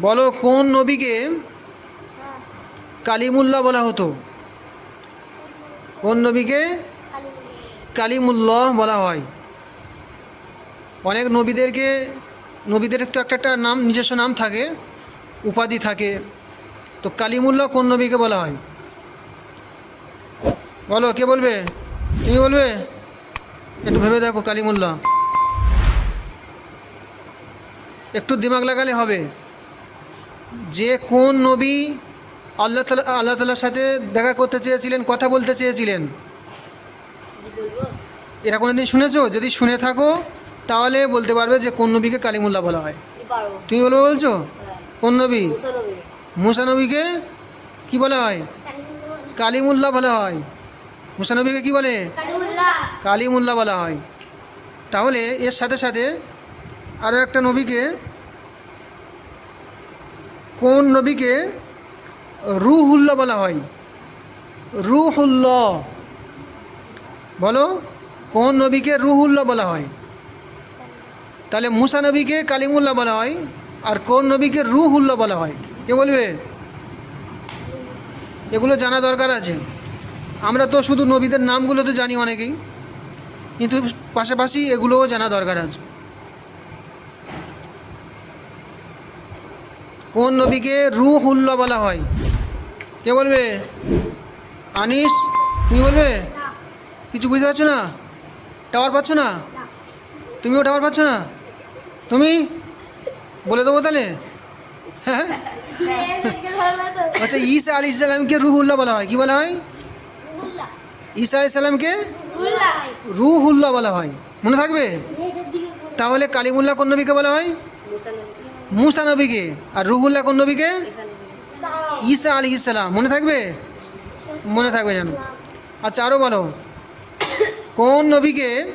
বলো, কোন নবীকে কালিমুল্লাহ বলা হতো? কোন নবীকে কালিমুল্লাহ বলা হয়? অনেক নবীদেরকে, নবীদের তো একটা একটা নাম, নিজস্ব নাম থাকে, উপাধি থাকে। তো কালিমুল্লাহ কোন নবীকে বলা হয়? বলো, কে বলবে? তুমি বলবে? একটু ভেবে দেখো, কালিমুল্লাহ। একটু দিমাগ লাগালে হবে। যে কোন নবী আল্লাহ তালা আল্লাহ তালার সাথে দেখা করতে চেয়েছিলেন, কথা বলতে চেয়েছিলেন? এরা কোনো দিন শুনেছো? যদি শুনে থাকো, তাহলে বলতে পারবে যে কোন নবীকে কালিমুল্লাহ বলা হয়। তুমি বলবে বলছো? কোন নবী? মুসা নবী মুসা নবীকে কি বলা হয়? কালিমুল্লাহ বলা হয়। মুসা নবীকে কি বলে? কালিমুল্লাহ। বলা হয়। তাহলে এর সাথে সাথে আরও একটা নবীকে কোন নবীকে রুহুল্লাহ বলা হয়? রুহুল্ল বলো, কোন নবীকে রুহুল্লাহ বলা হয়? তাহলে মুসা নবীকে কালিমুল্লাহ বলা হয়, আর কোন নবীকে রুহুল্লাহ বলা হয়? কে বলবে? এগুলো জানা দরকার আছে। আমরা তো শুধু নবীদের নামগুলো তো জানি অনেকেই, কিন্তু পাশাপাশি এগুলোও জানা দরকার আছে। কোন নবীকে রুহুল্লাহ বলা হয়? কে বলবে? আনিস? তুমি বলবে? কিছু বুঝতে পারছ না? টাওয়ার পাচ্ছ না? তুমিও টাওয়ার পাচ্ছ না? তুমি? বলে দেবো তাহলে। হ্যাঁ আচ্ছা ঈসা আলি ইসলামকে রুহুল্লাহ বলা হয়। কি বলা হয়? ঈসা আলি সাল্লামকে রুহুল্লাহ বলা হয়। মনে থাকবে? তাহলে কালিমুল্লাহ কোন নবীকে বলা হয়? মুসা নবীকে আর রুহুল্লাহ কোন নবীকে? ঈসা আলী ইসলাম মনে থাকবে? মনে থাকবে যেন। আচ্ছা আরও বলো। কোন নবীকে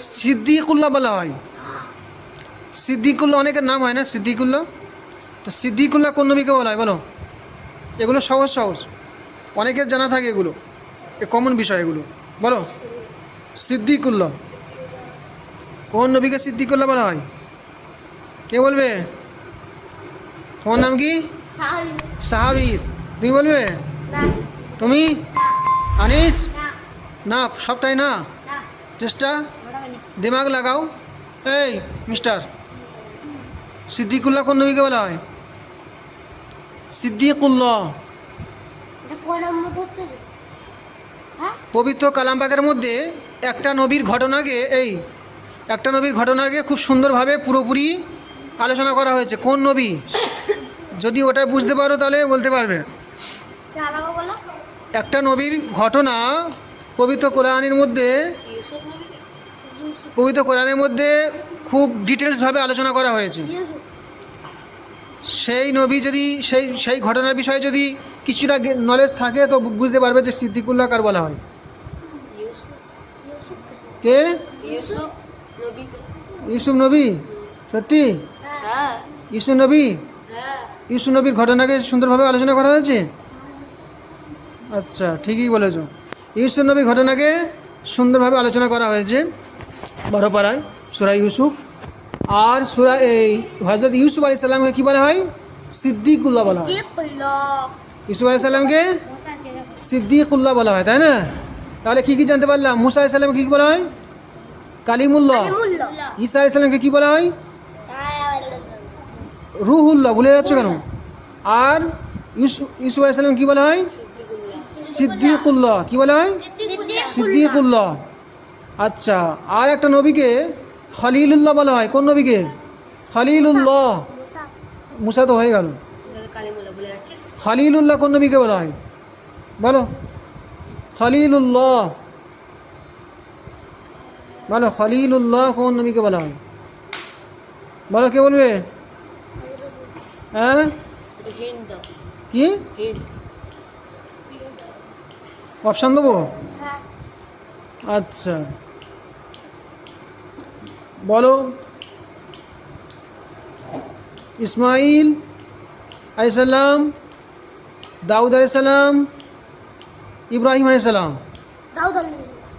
সিদ্দিকুল্লাহ বলা হয়? সিদ্দিকুল্লাহ অনেকের নাম হয় না, সিদ্দিকুল্লাহ? তো সিদ্দিকুল্লাহ কোন নবীকে বলা হয়? বলো। এগুলো সহজ সহজ। অনেকের জানা থাকে এগুলো। এ কমন বিষয় এগুলো। বলো। সিদ্দিকুল্লাহ। কোন নবীকে সিদ্দিকুল্লাহ বলা হয়? কে বলবে? তোমার নাম কি? সাহাবিদ তুমি বলবে? তুমি? আনিস? না। সবটাই না? চেষ্টা? দিমাগ লাগাও। এই মিস্টার। সিদ্দিকুল্লাহ কোন নবীকে বলা হয়? সিদ্দিকুল্লাহ। পবিত্র কালামবাগের মধ্যে একটা নবীর ঘটনাকে এই একটা নবীর ঘটনাকে খুব সুন্দরভাবে পুরোপুরি আলোচনা করা হয়েছে। কোন নবী? যদি ওটা বুঝতে পারো তাহলে বলতে পারবে। একটা নবীর ঘটনা পবিত্র কোরআনের মধ্যে পবিত্র কোরআনের মধ্যে খুব ডিটেলসভাবে আলোচনা করা হয়েছে। সেই নবী যদি সেই সেই ঘটনার বিষয়ে যদি কিছুটা নলেজ থাকে তো বুঝতে পারবে যে সিদ্দিকুল্লাহ কার বলা হয়। কে? ইউসুফ নবী ইউসুফ নবী? সত্যি? হ্যাঁ। ইউসুফ নবী? হ্যাঁ। ইউসুফ নবীর ঘটনাকে সুন্দরভাবে আলোচনা করা হয়েছে? আচ্ছা ঠিকই বলেছ। ইউসুফ নবীর ঘটনাকে সুন্দরভাবে আলোচনা করা হয়েছে বড়পাড়ায় সুরা ইউসুফ। আর সুরা এই হজরত ইউসুফ আলি সাল্লামকে কী বলা হয়? সিদ্দিকুল্লাহ বলা হয়। ইউসুফ আলি সাল্লামকে সিদ্দিকুল্লাহ বলা হয় তাই না? তাহলে কী কী জানতে পারলাম? মুসা আলি সাল্লামকে কী বলা হয়? কালিমুল্লাহ। ঈসা আলি সাল্লামকে কী বলা হয়? রুহুল্লাহ ভুলে যাচ্ছ কেন? আর ইউসুফ ইউসুফ আলি সাল্লাম কী বলা হয়? সিদ্দিকুল্লাহ। কী বলা হয়? সিদ্দিকুল্লাহ। আচ্ছা আর একটা নবীকে খলিলুল্লাহ বলা হয়। কোন নবীকে? খলিলুল্লাহ। মুসা তো হয়ে গেল। খলিলুল্লাহ কোন নবীকে বলা হয়? বলো। খলিলুল্লাহ। বলো খলিলুল্লাহ কোন নবীকে বলা হয়? বলো কে বলবে? কি হিন্দ অপশান দেবো আচ্ছা বলো ইসমাইল আলাইসাল্লাম দাউদ আলাইসাল্লাম ইব্রাহিম আলাইসাল্লাম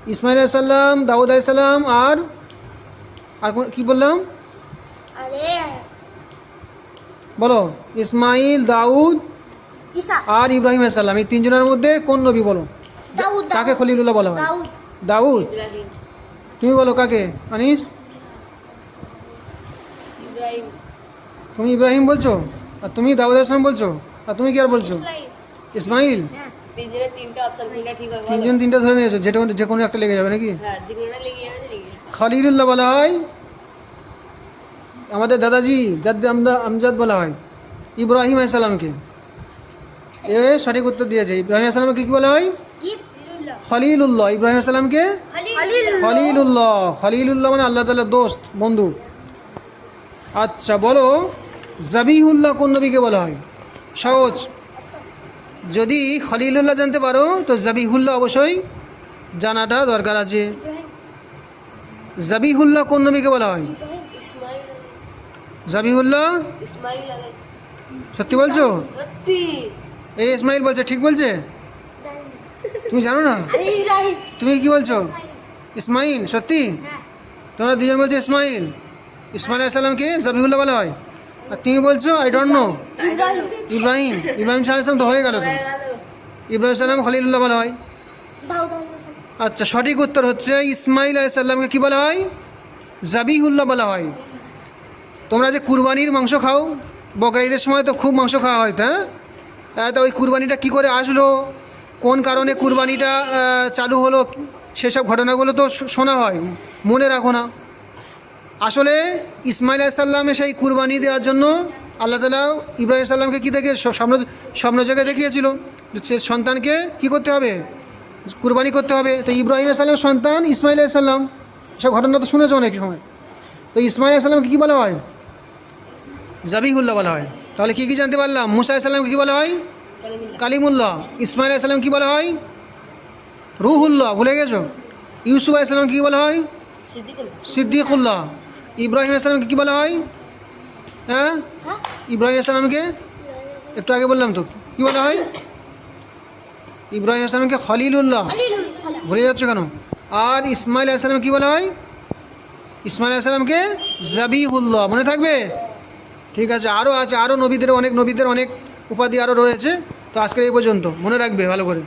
ইসমাইল আলাইসাল্লাম দাউদ আলাইসাল্লাম আর আর কোন- কি বললাম আরে বলো ইসমাইল দাউদ আর ইব্রাহিম আলাইসাল্লাম এই তিনজনের মধ্যে কোন নবী বলো? দাউদ কাকে খলিলুল্লাহ বলা হয়? দাউদ। দাউদ। তুমি বলো কাকে? আনিস? তুমি ইব্রাহিম বলছো? আর তুমি দাউদ আসলাম বলছো? আর তুমি কি আর বলছো? ইসমাইল। বলো। তিনজন তিনটা ধরে নিয়েছো যেটা যে কোনো একটা লেগে যাবে নাকি? হ্যাঁ খলিলুল্লাহ বলা হয় আমাদের দাদাজি জাদ্দে আমদা আমজাদ বলা হয় ইব্রাহিম আলাইসাল্লামকে এ সঠিক উত্তর দিয়েছে। ইব্রাহিম আলাইসাল্লামকে কী বলা হয়? খলিলুল্লাহ। ইব্রাহিম খলিল খলিলুল্লাহ। খলিলুল্লাহ। মানে আল্লাহ তাল্লাহ দোস্ত বন্ধু। আচ্ছা বলো জাবিহুল্লাহ কোন নবীকে বলা হয়? সহজ। যদি খলিলুল্লাহ জানতে পারো তো জাবিহুল্লাহ অবশ্যই জানাটা দরকার আছে। জাবিহুল্লাহ কোন নবীকে বলা হয়? আলাই। সত্যি বলছো? এই ইসমাইল বলছে ঠিক বলছে? তুমি জানো না? তুমি কি বলছো? ইসমাইল। সত্যি? তোমরা দুজন বলছো ইসমাইল। ইসমাইল আসসালামকে জাবিহুল্লাহ বলা হয়। আর তুমি বলছো I don't know Ibrahim. Ibrahim. সাল্লাম তো হয়ে গেল হয়ে ইব্রাহিম সাল্লাম খলিলুল্লাহ বলা হয়। আচ্ছা সঠিক উত্তর হচ্ছে ইসমাইল আলাইসাল্লামকে কি বলা হয়? জাবিহুল্লাহ বলা হয়। তোমরা যে কুরবানির মাংস খাও বকরা ঈদের সময় তো খুব মাংস খাওয়া হয় হ্যাঁ? হ্যাঁ, তা ওই কুরবানিটা কী করে আসলো? কোন কারণে কুরবানিটা চালু হলো? সেসব ঘটনাগুলো তো শোনা হয়। মনে রাখো না। আসলে ইসমাইল আলাইসাল্লামে সেই কুরবানি দেওয়ার জন্য আল্লাহ তালা ইব্রাহিম সাল্লামকে কী দেখে স্বপ্ন স্বপ্ন জায়গায় দেখিয়েছিল যে সে সন্তানকে কি করতে হবে? কুরবানি করতে হবে। তো ইব্রাহিম সাল্লাম সন্তান ইসমাইল সাল্লাম সব ঘটনা তো শুনেছো অনেক সময়। তো ইসমাইল সাল্লামকে কী বলা হয়? জাবিহুল্লাহ বলা হয়। তাহলে কী কী জানতে পারলাম? মুসা সাল্লামকে কী বলা হয়? কালিমুল্লাহ। ইসমাইল সাল্লাম কী বলা হয়? রুহুল্লাহ। ভুলে গেছো? ইউসুফ আলাইসাল্লাম কী বলা হয়? সিদ্দিকুল। সিদ্দিকুল্লাহ। ইব্রাহিম আসলামকে কী বলা হয়? হ্যাঁ? হ্যাঁ? ইব্রাহিম আসলামকে একটু আগে বললাম তো। কী বলা হয়? ইব্রাহিম আসলামকে খলিলুল্লাহ। খলিল ভুলে যাচ্ছ কেন? আর ইসমাইল আসলাম কী বলা হয়? ইসমাইল আসলামকে জাবিহুল্লাহ। মনে থাকবে? ঠিক আছে আরও আছে আরও নবীদের অনেক নবীদের অনেক উপাধি আরও রয়েছে। তো আজকের এই পর্যন্ত, মনে রাখবে ভালো করে।